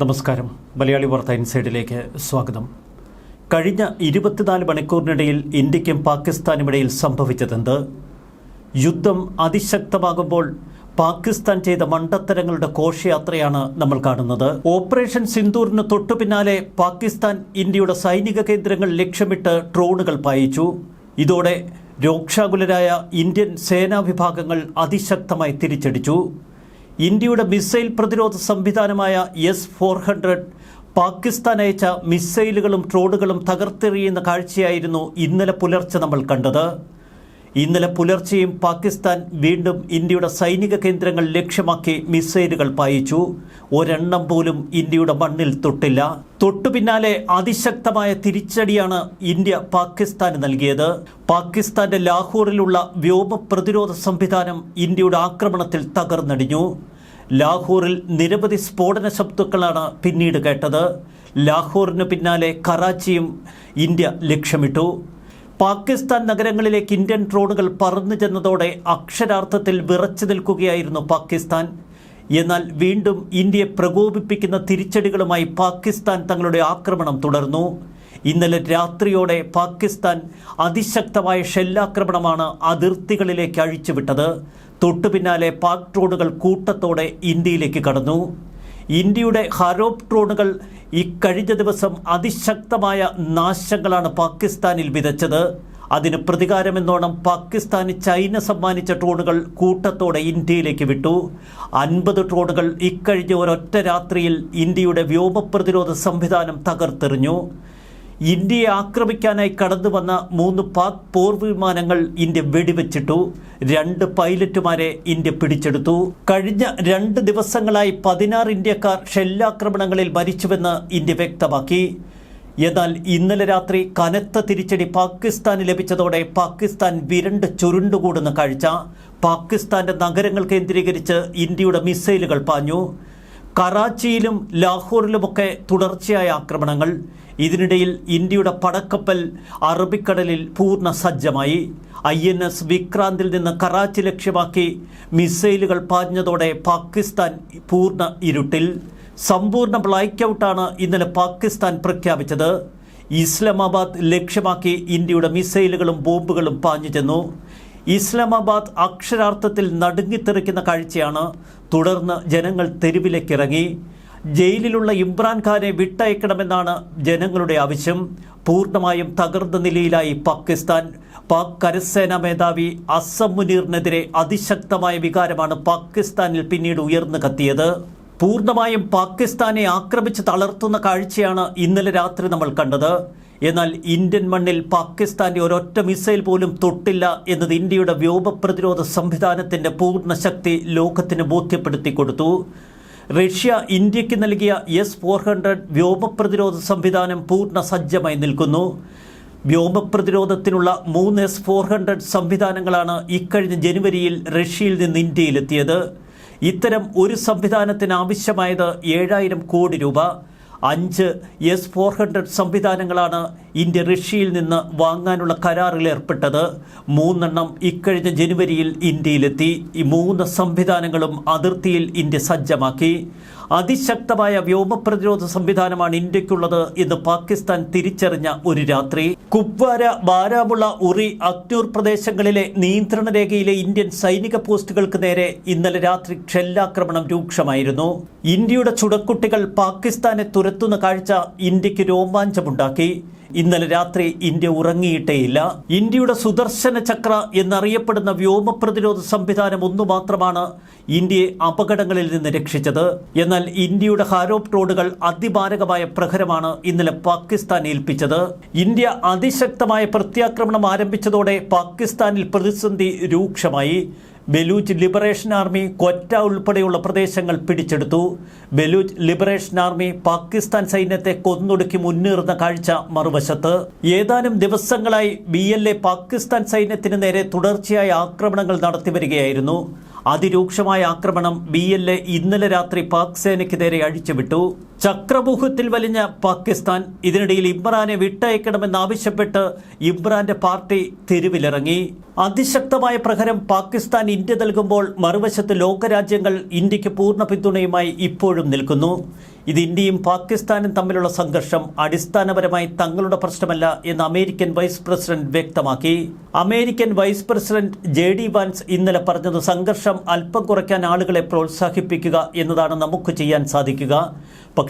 നമസ്കാരം. മലയാളി വാർത്ത ഇൻസൈഡിലേക്ക് സ്വാഗതം. കഴിഞ്ഞ ഇരുപത്തിനാല് മണിക്കൂറിനിടയിൽ ഇന്ത്യക്കും പാകിസ്ഥാനുമിടയിൽ സംഭവിച്ചതെന്ത്? യുദ്ധം അതിശക്തമാകുമ്പോൾ പാകിസ്ഥാൻ ചെയ്ത മണ്ടത്തരങ്ങളുടെ ഘോഷയാത്രയാണ് നമ്മൾ കാണുന്നത്. ഓപ്പറേഷൻ സിന്ദൂറിന് തൊട്ടു പിന്നാലെ പാകിസ്ഥാൻ ഇന്ത്യയുടെ സൈനിക കേന്ദ്രങ്ങൾ ലക്ഷ്യമിട്ട് ഡ്രോണുകൾ പായിച്ചു. ഇതോടെ രോക്ഷാകുലരായ ഇന്ത്യൻ സേനാ വിഭാഗങ്ങൾ അതിശക്തമായി തിരിച്ചടിച്ചു. ഇന്ത്യയുടെ മിസൈൽ പ്രതിരോധ സംവിധാനമായ എസ് ഫോർ ഹൺഡ്രഡ് പാകിസ്ഥാൻ അയച്ച മിസൈലുകളും ഡ്രോണുകളും തകർത്തെറിയുന്ന കാഴ്ചയായിരുന്നു ഇന്നലെ പുലർച്ചെ നമ്മൾ കണ്ടത്. ഇന്നലെ പുലർച്ചെയും പാകിസ്ഥാൻ വീണ്ടും ഇന്ത്യയുടെ സൈനിക കേന്ദ്രങ്ങൾ ലക്ഷ്യമാക്കി മിസൈലുകൾ പായിച്ചു. ഒരെണ്ണം പോലും ഇന്ത്യയുടെ മണ്ണിൽ തൊട്ടില്ല. തൊട്ടു പിന്നാലെ അതിശക്തമായ തിരിച്ചടിയാണ് ഇന്ത്യ പാകിസ്ഥാന് നൽകിയത്. പാകിസ്ഥാന്റെ ലാഹോറിലുള്ള വ്യോമ പ്രതിരോധ സംവിധാനം ഇന്ത്യയുടെ ആക്രമണത്തിൽ തകർന്നടിഞ്ഞു. ലാഹോറിൽ നിരവധി സ്ഫോടന ശബ്ദങ്ങളാണ് പിന്നീട് കേട്ടത്. ലാഹോറിന് പിന്നാലെ കറാച്ചിയും ഇന്ത്യ ലക്ഷ്യമിട്ടു. പാകിസ്ഥാൻ നഗരങ്ങളിലേക്ക് ഇന്ത്യൻ ഡ്രോണുകൾ പറന്നു ചെന്നതോടെ അക്ഷരാർത്ഥത്തിൽ വിറച്ചു നിൽക്കുകയായിരുന്നു പാകിസ്ഥാൻ. എന്നാൽ വീണ്ടും ഇന്ത്യയെ പ്രകോപിപ്പിക്കുന്ന തിരിച്ചടികളുമായി പാകിസ്ഥാൻ തങ്ങളുടെ ആക്രമണം തുടർന്നു. ഇന്നലെ രാത്രിയോടെ പാകിസ്ഥാൻ അതിശക്തമായ ഷെല്ലാക്രമണമാണ് അതിർത്തികളിലേക്ക് അഴിച്ചുവിട്ടത്. തൊട്ടു പിന്നാലെ പാക് ഡ്രോണുകൾ കൂട്ടത്തോടെ ഇന്ത്യയിലേക്ക് കടന്നു. ഇന്ത്യയുടെ ഹരോപ് ഡ്രോണുകൾ ഇക്കഴിഞ്ഞ ദിവസം അതിശക്തമായ നാശങ്ങളാണ് പാകിസ്ഥാനിൽ വിതച്ചത്. അതിന് പ്രതികാരമെന്നോണം പാകിസ്ഥാന് ചൈന സമ്മാനിച്ച ട്രോണുകൾ കൂട്ടത്തോടെ ഇന്ത്യയിലേക്ക് വിട്ടു. അൻപത് ട്രോണുകൾ ഇക്കഴിഞ്ഞ ഒരൊറ്റ രാത്രിയിൽ ഇന്ത്യയുടെ വ്യോമപ്രതിരോധ സംവിധാനം തകർത്തെറിഞ്ഞു. ഇന്ത്യയെ ആക്രമിക്കാനായി കടന്നു വന്ന മൂന്ന് പാക് പോർ വിമാനങ്ങൾ ഇന്ത്യ വെടിവെച്ചിട്ടു. രണ്ട് പൈലറ്റുമാരെ ഇന്ത്യ പിടിച്ചെടുത്തു. കഴിഞ്ഞ രണ്ട് ദിവസങ്ങളായി പതിനാറ് ഇന്ത്യക്കാർ ഷെല്ലാക്രമണങ്ങളിൽ മരിച്ചുവെന്ന് ഇന്ത്യ വ്യക്തമാക്കി. എന്നാൽ ഇന്നലെ രാത്രി കനത്ത തിരിച്ചടി പാകിസ്ഥാന് ലഭിച്ചതോടെ പാകിസ്ഥാൻ വിരണ്ട് ചുരുണ്ടുകൂടുന്ന കാഴ്ച. പാകിസ്ഥാന്റെ നഗരങ്ങൾ കേന്ദ്രീകരിച്ച് ഇന്ത്യയുടെ മിസൈലുകൾ പാഞ്ഞു. കറാച്ചിയിലും ലാഹോറിലുമൊക്കെ തുടർച്ചയായ ആക്രമണങ്ങൾ. ഇതിനിടയിൽ ഇന്ത്യയുടെ പടക്കപ്പൽ അറബിക്കടലിൽ പൂർണ സജ്ജമായി. ഐ എൻ എസ് വിക്രാന്തിൽ നിന്ന് കറാച്ചി ലക്ഷ്യമാക്കി മിസൈലുകൾ പാഞ്ഞതോടെ പാകിസ്ഥാൻ പൂർണ ഇരുട്ടിൽ. സമ്പൂർണ ബ്ലാക്ക് ഔട്ടാണ് ഇന്നലെ പാകിസ്ഥാൻ പ്രഖ്യാപിച്ചത്. ഇസ്ലാമാബാദ് ലക്ഷ്യമാക്കി ഇന്ത്യയുടെ മിസൈലുകളും ബോംബുകളും പാഞ്ഞു ചെന്നു. ഇസ്ലാമാബാദ് അക്ഷരാർത്ഥത്തിൽ നടുങ്ങിത്തെറിക്കുന്ന കാഴ്ചയാണ്. തുടർന്ന് ജനങ്ങൾ തെരുവിലേക്കിറങ്ങി. ജയിലിലുള്ള ഇമ്രാൻഖാനെ വിട്ടയക്കണമെന്നാണ് ജനങ്ങളുടെ ആവശ്യം. പൂർണമായും തകർന്ന നിലയിലായി പാകിസ്ഥാൻ. പാക് കരസേനാ മേധാവി അസം മുനീറിനെതിരെ അതിശക്തമായ വികാരമാണ് പാകിസ്ഥാനിൽ പിന്നീട് ഉയർന്നു കത്തിയത്. പൂർണമായും പാകിസ്ഥാനെ ആക്രമിച്ച് തളർത്തുന്ന കാഴ്ചയാണ് ഇന്നലെ രാത്രി നമ്മൾ കണ്ടത്. എന്നാൽ ഇന്ത്യൻ മണ്ണിൽ പാകിസ്ഥാന്റെ ഒരൊറ്റ മിസൈൽ പോലും തൊട്ടില്ല എന്നത് ഇന്ത്യയുടെ വ്യോമ പ്രതിരോധ സംവിധാനത്തിന്റെ പൂർണ ശക്തി ലോകത്തിന് ബോധ്യപ്പെടുത്തി കൊടുത്തു. റഷ്യ ഇന്ത്യയ്ക്ക് നൽകിയ എസ് ഫോർ ഹൺഡ്രഡ് വ്യോമ പ്രതിരോധ സംവിധാനം പൂർണ സജ്ജമായി നിൽക്കുന്നു. വ്യോമപ്രതിരോധത്തിനുള്ള മൂന്ന് എസ് ഫോർ ഹൺഡ്രഡ് സംവിധാനങ്ങളാണ് ഇക്കഴിഞ്ഞ ജനുവരിയിൽ റഷ്യയിൽ നിന്ന് ഇന്ത്യയിലെത്തിയത്. ഇത്തരം ഒരു സംവിധാനത്തിന് ആവശ്യമായത് ഏഴായിരം കോടി രൂപ. അഞ്ച് എസ് ഫോർ ഹൺഡ്രഡ് സംവിധാനങ്ങളാണ് ഇന്ത്യ റഷ്യയിൽ നിന്ന് വാങ്ങാനുള്ള കരാറിൽ ഏർപ്പെട്ടത്. മൂന്നെണ്ണം ഇക്കഴിഞ്ഞ ജനുവരിയിൽ ഇന്ത്യയിലെത്തി. ഈ മൂന്ന് സംവിധാനങ്ങളും അതിർത്തിയിൽ ഇന്ത്യ സജ്ജമാക്കി. അതിശക്തമായ വ്യോമ പ്രതിരോധ സംവിധാനമാണ് ഇന്ത്യക്കുള്ളത് എന്ന് പാകിസ്ഥാൻ തിരിച്ചറിഞ്ഞ ഒരു രാത്രി. കുപ്വാര ബാരാമുള്ള ഉറി അക്നൂർ പ്രദേശങ്ങളിലെ നിയന്ത്രണ രേഖയിലെ ഇന്ത്യൻ സൈനിക പോസ്റ്റുകൾക്ക് നേരെ ഇന്നലെ രാത്രി ക്ഷെല്ലാക്രമണം രൂക്ഷമായിരുന്നു. ഇന്ത്യയുടെ ചുടക്കുട്ടികൾ പാകിസ്ഥാനെ തുരത്തുന്ന കാഴ്ച ഇന്ത്യയ്ക്ക് രോമാഞ്ചമുണ്ടാക്കി. ഇന്നലെ രാത്രി ഇന്ത്യ ഉറങ്ങിയിട്ടേയില്ല. ഇന്ത്യയുടെ സുദർശന ചക്ര എന്നറിയപ്പെടുന്ന വ്യോമ പ്രതിരോധ സംവിധാനം ഒന്നു മാത്രമാണ് ഇന്ത്യയെ അപകടങ്ങളിൽ നിന്ന് രക്ഷിച്ചത്. എന്നാൽ ഇന്ത്യയുടെ ഹാരോപ് ഡ്രോണുകൾ അതിമാരകമായ പ്രഹരമാണ് ഇന്നലെ പാകിസ്ഥാൻ ഏൽപ്പിച്ചത്. ഇന്ത്യ അതിശക്തമായ പ്രത്യാക്രമണം ആരംഭിച്ചതോടെ പാകിസ്ഥാനിൽ പ്രതിസന്ധി രൂക്ഷമായി. ബലൂച്ച് ലിബറേഷൻ ആർമി കൊറ്റ ഉൾപ്പെടെയുള്ള പ്രദേശങ്ങൾ പിടിച്ചെടുത്തു. ബലൂച്ച് ലിബറേഷൻ ആർമി പാകിസ്ഥാൻ സൈന്യത്തെ കൊന്നൊടുക്കി മുന്നേറുന്ന കാഴ്ച മറുവശത്ത്. ഏതാനും ദിവസങ്ങളായി ബി എൽ എ പാകിസ്ഥാൻ സൈന്യത്തിന് നേരെ തുടർച്ചയായ ആക്രമണങ്ങൾ നടത്തിവരികയായിരുന്നു. അതിരൂക്ഷമായ ആക്രമണം ബി എൽ എ ഇന്നലെ രാത്രി പാക് സേനയ്ക്ക് നേരെ അഴിച്ചുവിട്ടു. ചക്രബൂഹത്തിൽ വലിഞ്ഞ പാകിസ്ഥാൻ ഇതിനിടയിൽ ഇമ്രാനെ വിട്ടയക്കണമെന്നാവശ്യപ്പെട്ട് ഇമ്രാന്റെ പാർട്ടി തെരുവിലിറങ്ങി. അതിശക്തമായ പ്രഹരം പാകിസ്ഥാൻ ഇന്ത്യ നൽകുമ്പോൾ മറുവശത്ത് ലോകരാജ്യങ്ങൾ ഇന്ത്യയ്ക്ക് പൂർണ പിന്തുണയുമായി ഇപ്പോഴും നിൽക്കുന്നു. ഇത് ഇന്ത്യയും പാകിസ്ഥാനും തമ്മിലുള്ള സംഘർഷം അടിസ്ഥാനപരമായി തങ്ങളുടെ പ്രശ്നമല്ല എന്ന് അമേരിക്കൻ വൈസ് പ്രസിഡന്റ് വ്യക്തമാക്കി. American vice president J D Vance ഇന്നലെ പറഞ്ഞത് സംഘർഷം അല്പം കുറയ്ക്കാൻ ആളുകളെ പ്രോത്സാഹിപ്പിക്കുക എന്നതാണ് നമുക്ക് ചെയ്യാൻ സാധിക്കുക.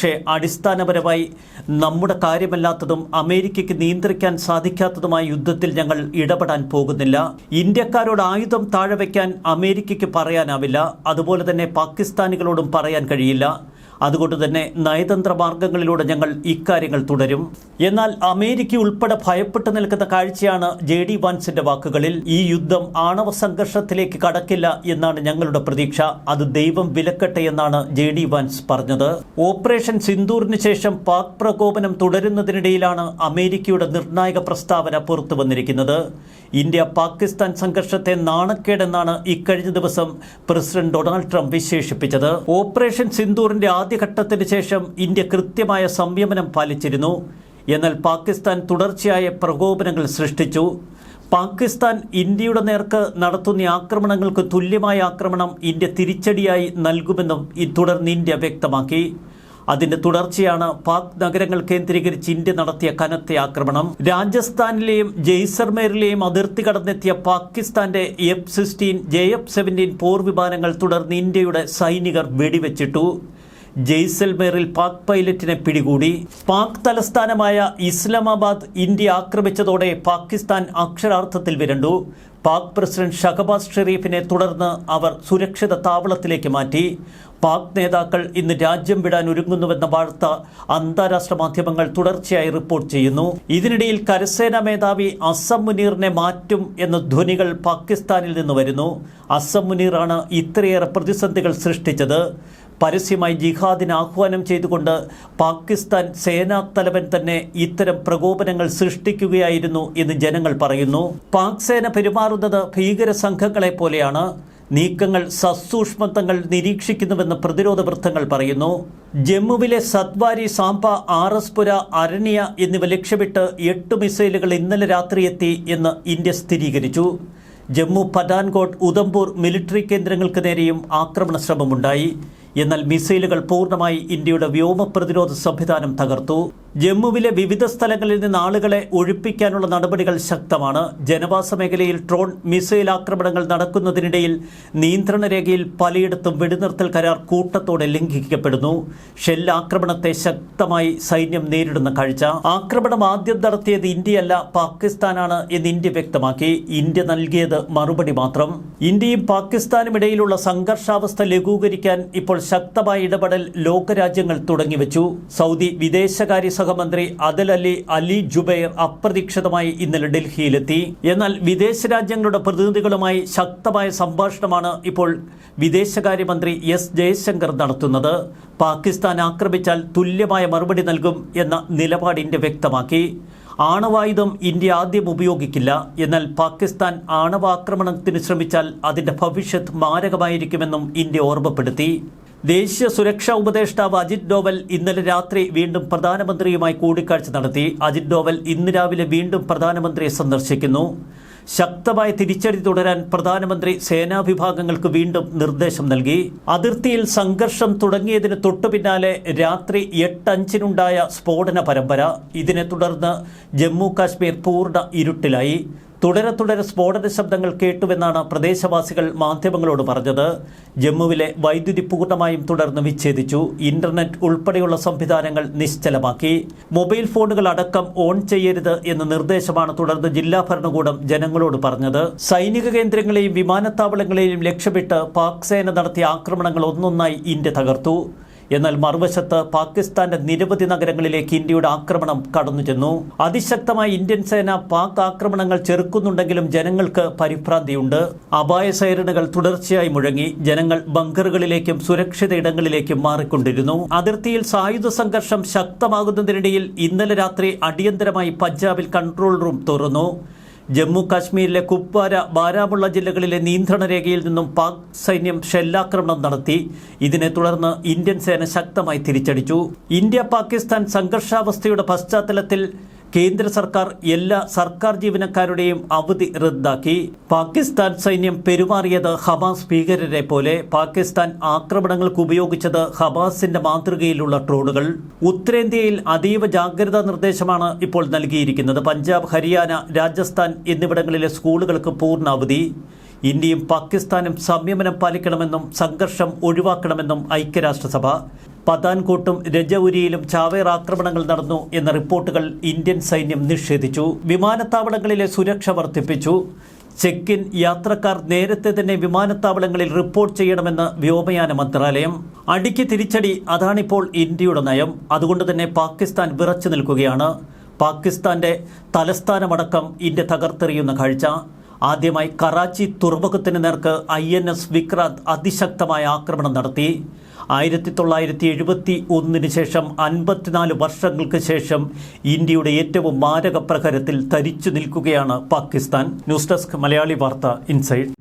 പക്ഷേ അടിസ്ഥാനപരമായി നമ്മുടെ കാര്യമല്ലാത്തതും അമേരിക്കയ്ക്ക് നിയന്ത്രിക്കാൻ സാധിക്കാത്തതുമായ യുദ്ധത്തിൽ ഞങ്ങൾ ഇടപെടാൻ പോകുന്നില്ല. ഇന്ത്യക്കാരോട് ആയുധം താഴെ വയ്ക്കാൻ അമേരിക്കയ്ക്ക് പറയാനാവില്ല. അതുപോലെ തന്നെ പാകിസ്ഥാനികളോടും പറയാൻ കഴിയില്ല. അതുകൊണ്ട് തന്നെ നയതന്ത്ര മാർഗങ്ങളിലൂടെ ഞങ്ങൾ ഇക്കാര്യങ്ങൾ തുടരും. എന്നാൽ അമേരിക്ക ഉൾപ്പെടെ ഭയപ്പെട്ടു നിൽക്കുന്ന കാഴ്ചയാണ് ജെ ഡി വാൻസിന്റെ വാക്കുകളിൽ ഈ യുദ്ധം ആണവ സംഘർഷത്തിലേക്ക് കടക്കില്ല എന്നാണ് ഞങ്ങളുടെ പ്രതീക്ഷ. അത് ദൈവം വിലക്കട്ടെ എന്നാണ് ജെ ഡി വാൻസ് പറഞ്ഞത്. ഓപ്പറേഷൻ സിന്ദൂറിന് ശേഷം പാക് പ്രകോപനം തുടരുന്നതിനിടയിലാണ് അമേരിക്കയുടെ നിർണായക പ്രസ്താവന പുറത്തു വന്നിരിക്കുന്നത് ഇന്ത്യ പാകിസ്ഥാൻ സംഘർഷത്തെ നാണക്കേടെന്നാണ് ഇക്കഴിഞ്ഞ ദിവസം പ്രസിഡന്റ് ഡൊണാൾഡ് ട്രംപ് വിശേഷിപ്പിച്ചത്. ഓപ്പറേഷൻ സിന്ദൂറിന്റെ ആദ്യഘട്ടത്തിന് ശേഷം ഇന്ത്യ കൃത്യമായ സംയമനം പാലിച്ചിരുന്നു. എന്നാൽ പാകിസ്ഥാൻ തുടർച്ചയായ പ്രകോപനങ്ങൾ സൃഷ്ടിച്ചു. പാകിസ്ഥാൻ ഇന്ത്യയുടെ നേർക്ക് നടത്തുന്ന ആക്രമണങ്ങൾക്ക് തുല്യമായ ആക്രമണം ഇന്ത്യ തിരിച്ചടിയായി നൽകുമെന്നും തുടർന്ന് ഇന്ത്യ വ്യക്തമാക്കി. അതിന്റെ തുടർച്ചയാണ് പാക് നഗരങ്ങൾ കേന്ദ്രീകരിച്ച് ഇന്ത്യ നടത്തിയ കനത്ത ആക്രമണം. രാജസ്ഥാനിലെയും ജയ്സർമേറിലെയും അതിർത്തി കടന്നെത്തിയ പാകിസ്ഥാന്റെ F sixteen J F seventeen പോർ വിമാനങ്ങൾ തുടർന്ന് ഇന്ത്യയുടെ സൈനികർ വെടിവെച്ചിട്ടു. ജയ്സൽമേറിൽ പാക് പൈലറ്റിനെ പിടികൂടി. പാക് തലസ്ഥാനമായ ഇസ്ലാമാബാദ് ഇന്ത്യ ആക്രമിച്ചതോടെ പാകിസ്ഥാൻ അക്ഷരാർത്ഥത്തിൽ വിരണ്ടു. പാക് പ്രസിഡന്റ് ഷഹബാസ് ഷെരീഫിനെ തുടർന്ന് അവർ സുരക്ഷിത താവളത്തിലേക്ക് മാറ്റി. പാക് നേതാക്കൾ ഇന്ന് രാജ്യം വിടാൻ ഒരുങ്ങുന്നുവെന്ന വാർത്ത അന്താരാഷ്ട്ര മാധ്യമങ്ങൾ തുടർച്ചയായി റിപ്പോർട്ട് ചെയ്യുന്നു. ഇതിനിടയിൽ കരസേനാ മേധാവി അസം മുനീറിനെ മാറ്റും എന്ന ധ്വനികൾ പാകിസ്ഥാനിൽ നിന്ന് വരുന്നു. അസം മുനീറാണ് ഇത്രയേറെ പ്രതിസന്ധികൾ സൃഷ്ടിച്ചത്. പരസ്യമായി ജിഹാദിന് ആഹ്വാനം ചെയ്തുകൊണ്ട് പാകിസ്ഥാൻ സേനാ തലവൻ തന്നെ ഇത്തരം പ്രകോപനങ്ങൾ സൃഷ്ടിക്കുകയായിരുന്നു എന്ന് ജനങ്ങൾ പറയുന്നു. പാക് സേന പെരുമാറുന്നത് ഭീകര സംഘങ്ങളെ പോലെയാണ്. നീക്കങ്ങൾ സസൂക്ഷ്മത്വങ്ങൾ നിരീക്ഷിക്കുന്നുവെന്ന് പ്രതിരോധ വൃത്തങ്ങൾ പറയുന്നു. ജമ്മുവിലെ സത്വാരി സാംപ ആർ എസ് പുര അരണ്യ എന്നിവ ലക്ഷ്യമിട്ട് എട്ട് മിസൈലുകൾ ഇന്നലെ രാത്രി എത്തി എന്ന് ഇന്ത്യ സ്ഥിരീകരിച്ചു. ജമ്മു പതാൻകോട്ട് ഉദംപൂർ മിലിറ്ററി കേന്ദ്രങ്ങൾക്ക് നേരെയും ആക്രമണ ശ്രമമുണ്ടായി. എന്നാൽ മിസൈലുകൾ പൂർണമായി ഇന്ത്യയുടെ വ്യോമ പ്രതിരോധ സംവിധാനം തകർത്തു. ജമ്മുവിലെ വിവിധ സ്ഥലങ്ങളിൽ നിന്ന് ആളുകളെ ഒഴിപ്പിക്കാനുള്ള നടപടികൾ ശക്തമാണ്. ജനവാസ മേഖലയിൽ ഡ്രോൺ മിസൈൽ ആക്രമണങ്ങൾ നടക്കുന്നതിനിടയിൽ നിയന്ത്രണ രേഖയിൽ പലയിടത്തും വെടിനിർത്തൽ കരാർ കൂട്ടത്തോടെ ലംഘിക്കപ്പെടുന്നു. ഷെൽ ഷെല്ലാക്രമണത്തെ ശക്തമായി സൈന്യം നേരിടുന്ന കാഴ്ച. ആക്രമണം ആദ്യം നടത്തിയത് ഇന്ത്യയല്ല പാകിസ്ഥാനാണ് എന്ന് ഇന്ത്യ വ്യക്തമാക്കി. ഇന്ത്യ നൽകിയത് മറുപടി മാത്രം. ഇന്ത്യയും പാകിസ്ഥാനും ഇടയിലുള്ള സംഘർഷാവസ്ഥ ലഘൂകരിക്കാൻ ഇപ്പോൾ ശക്തമായ ഇടപെടൽ ലോകരാജ്യങ്ങൾ തുടങ്ങിവെച്ചു. സൗദി വിദേശകാര്യ സഹമന്ത്രി അദിൽ അലി ജുബൈർ അപ്രതീക്ഷിതമായി ഇന്നലെ ഡൽഹിയിലെത്തി. എന്നാൽ വിദേശ രാജ്യങ്ങളുടെ പ്രതിനിധികളുമായി ശക്തമായ സംഭാഷണമാണ് ഇപ്പോൾ വിദേശകാര്യമന്ത്രി എസ് ജയശങ്കർ നടത്തുന്നത്. പാകിസ്ഥാൻ ആക്രമിച്ചാൽ തുല്യമായ മറുപടി നൽകും എന്ന നിലപാട് ഇന്ത്യ വ്യക്തമാക്കി. ആണവായുധം ഇന്ത്യ ആദ്യം ഉപയോഗിക്കില്ല. എന്നാൽ പാകിസ്ഥാൻ ആണവാക്രമണത്തിന് ശ്രമിച്ചാൽ അതിന്റെ ഭവിഷ്യത്ത് മാരകമായിരിക്കുമെന്നും ഇന്ത്യ ഓർമ്മപ്പെടുത്തി. ദേശീയ സുരക്ഷാ ഉപദേഷ്ടാവ് അജിത് ഡോവൽ ഇന്നലെ രാത്രി വീണ്ടും പ്രധാനമന്ത്രിയുമായി കൂടിക്കാഴ്ച നടത്തി. അജിത് ഡോവൽ ഇന്ന് രാവിലെ വീണ്ടും പ്രധാനമന്ത്രിയെ സന്ദർശിക്കുന്നു. ശക്തമായ തിരിച്ചടി തുടരാൻ പ്രധാനമന്ത്രി സേനാ വിഭാഗങ്ങൾക്ക് വീണ്ടും നിർദ്ദേശം നൽകി. അതിർത്തിയിൽ സംഘർഷം തുടങ്ങിയതിന് തൊട്ടു പിന്നാലെ രാത്രി എട്ടഞ്ചിനുണ്ടായ സ്ഫോടന പരമ്പര. ഇതിനെ തുടർന്ന് ജമ്മു കാശ്മീർ പൂർണ ഇരുട്ടിലായി. തുടരെ തുടരെ സ്ഫോടന ശബ്ദങ്ങൾ കേട്ടുവെന്നാണ് പ്രദേശവാസികൾ മാധ്യമങ്ങളോട് പറഞ്ഞത്. ജമ്മുവിലെ വൈദ്യുതി പൂർണമായും തുടർന്ന് വിച്ഛേദിച്ചു. ഇന്റർനെറ്റ് ഉൾപ്പെടെയുള്ള സംവിധാനങ്ങൾ നിശ്ചലമാക്കി. മൊബൈൽ ഫോണുകൾ അടക്കം ഓൺ ചെയ്യരുത് എന്ന നിർദ്ദേശമാണ് തുടർന്ന് ജില്ലാ ഭരണകൂടം ജനങ്ങളോട് പറഞ്ഞത്. സൈനിക കേന്ദ്രങ്ങളെയും വിമാനത്താവളങ്ങളെയും ലക്ഷ്യമിട്ട് പാക് സേന നടത്തിയ ആക്രമണങ്ങൾ ഒന്നൊന്നായി ഇന്ത്യ തകർത്തു. എന്നാൽ മറുവശത്ത് പാകിസ്ഥാന്റെ നിരവധി നഗരങ്ങളിലേക്ക് ഇന്ത്യയുടെ ആക്രമണം കടന്നു ചെന്നു അതിശക്തമായ ഇന്ത്യൻ സേന പാക് ആക്രമണങ്ങൾ ചെറുക്കുന്നുണ്ടെങ്കിലും ജനങ്ങൾക്ക് പരിഭ്രാന്തിയുണ്ട്. അപായ സൈറണുകൾ തുടർച്ചയായി മുഴങ്ങി. ജനങ്ങൾ ബങ്കറുകളിലേക്കും സുരക്ഷിത ഇടങ്ങളിലേക്കും മാറിക്കൊണ്ടിരുന്നു. അതിർത്തിയിൽ സായുധ സംഘർഷം ശക്തമാകുന്നതിനിടയിൽ ഇന്നലെ രാത്രി അടിയന്തരമായി പഞ്ചാബിൽ കൺട്രോൾ റൂം തുറന്നു. ജമ്മു കാശ്മീരിലെ കുപ്വാര ബാരാമുള്ള ജില്ലകളിലെ നിയന്ത്രണ രേഖയിൽ നിന്നും പാക് സൈന്യം ഷെല്ലാക്രമണം നടത്തി. ഇതിനെ തുടർന്ന് ഇന്ത്യൻ സേന ശക്തമായി തിരിച്ചടിച്ചു. ഇന്ത്യ പാകിസ്ഥാൻ സംഘർഷാവസ്ഥയുടെ പശ്ചാത്തലത്തിൽ കേന്ദ്ര സർക്കാർ എല്ലാ സർക്കാർ ജീവനക്കാരുടെയും അവധി റദ്ദാക്കി. പാകിസ്ഥാൻ സൈന്യം പെരുമാറിയത് ഹമാസ് ഭീകരരെ പോലെ പാകിസ്ഥാൻ ആക്രമണങ്ങൾക്ക് ഉപയോഗിച്ചത് ഹമാസിന്റെ മാതൃകയിലുള്ള ഡ്രോണുകൾ. ഉത്തരേന്ത്യയിൽ അതീവ ജാഗ്രതാ നിർദ്ദേശമാണ് ഇപ്പോൾ നൽകിയിരിക്കുന്നത്. പഞ്ചാബ് ഹരിയാന രാജസ്ഥാൻ എന്നിവിടങ്ങളിലെ സ്കൂളുകൾക്ക് പൂർണ അവധി ഇന്ത്യയും പാകിസ്ഥാനും സംയമനം പാലിക്കണമെന്നും സംഘർഷം ഒഴിവാക്കണമെന്നും ഐക്യരാഷ്ട്രസഭ പതാൻകോട്ടും രജൌരിയിലും ചാവേർ ആക്രമണങ്ങൾ നടന്നു എന്ന റിപ്പോർട്ടുകൾ ഇന്ത്യൻ സൈന്യം നിഷേധിച്ചു. വിമാനത്താവളങ്ങളിലെ സുരക്ഷ വർദ്ധിപ്പിച്ചു. ചെക്ക് ഇൻ യാത്രക്കാർ നേരത്തെ തന്നെ വിമാനത്താവളങ്ങളിൽ റിപ്പോർട്ട് ചെയ്യണമെന്ന് വ്യോമയാന മന്ത്രാലയം. അടിക്ക് തിരിച്ചടി അതാണിപ്പോൾ ഇന്ത്യയുടെ നയം. അതുകൊണ്ട് തന്നെ പാകിസ്ഥാൻ വിറച്ചു നിൽക്കുകയാണ്. പാകിസ്ഥാന്റെ തലസ്ഥാനമടക്കം ഇന്ത്യ തകർത്തെറിയുന്ന കാഴ്ച. ആദ്യമായി കറാച്ചി തുറമുഖത്തിന് നേർക്ക് ഐ എൻ എസ് വിക്രാന്ത് അതിശക്തമായ ആക്രമണം നടത്തി. ആയിരത്തി തൊള്ളായിരത്തി എഴുപത്തി ഒന്നിന് ശേഷം അൻപത്തിനാല് വർഷങ്ങൾക്ക് ശേഷം ഇന്ത്യയുടെ ഏറ്റവും മാരക പ്രഹരത്തിൽ തരിച്ചു നിൽക്കുകയാണ് പാകിസ്ഥാൻ. ന്യൂസ് ഡെസ്ക് മലയാളി വാർത്ത ഇൻസൈഡ്.